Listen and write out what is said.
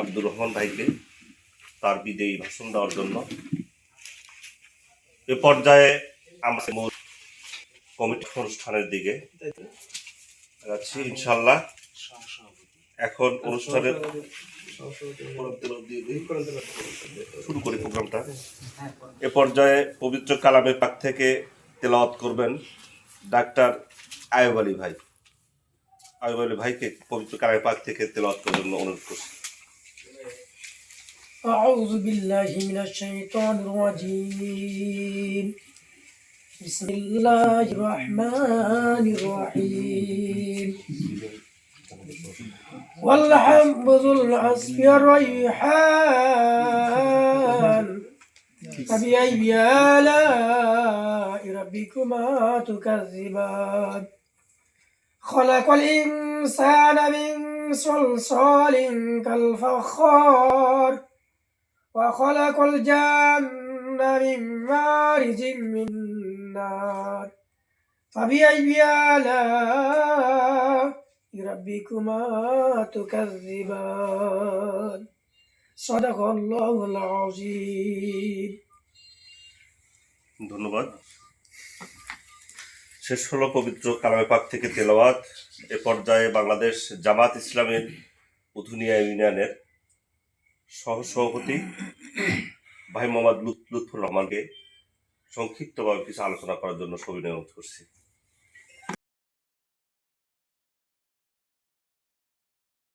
আব্দুর রহমান ভাইকে তার বিদেয়ী ভাষণ দেওয়ার জন্য। এ পর্যায়ে আমরা কমিটি অনুষ্ঠানের দিকে যাচ্ছি ইনশাল্লাহ এখন অনুষ্ঠানের শুরু করি প্রোগ্রামটা। এ পর্যায়ে পবিত্র কালামের পাক থেকে তেলাওয়াত করবেন ডাক্তার আয়ব আলী ভাই। আয়ব আলী ভাইকে পবিত্র কালামের পাক থেকে তেলাওয়াত করার জন্য অনুরোধ করছি। أعوذ بالله من الشيطان الرجيم. بسم الله الرحمن الرحيم. والحب ذو العصف الريحان فبأي آلاء ربكما تكذبان؟ خلق الإنسان من صلصال كالفخار. وخلق الجن من مارج من نار فبأي آلاء ربكما تكذبان صدق الله العظيم ধন্যবাদ শেষ হলো পবিত্র কালামে পাক থেকে তেলাওয়াত এ পর্যায়ে বাংলাদেশ জামাত ইসলামের উধুনিয়া ইউনিয়নের সহ সভাপতি ভাই মোহাম্মদ লুৎ- লুৎফুর রহমানকে সংক্ষিপ্তভাবে কিছু আলোচনা করার জন্য সবিনয় অনুরোধ করছি।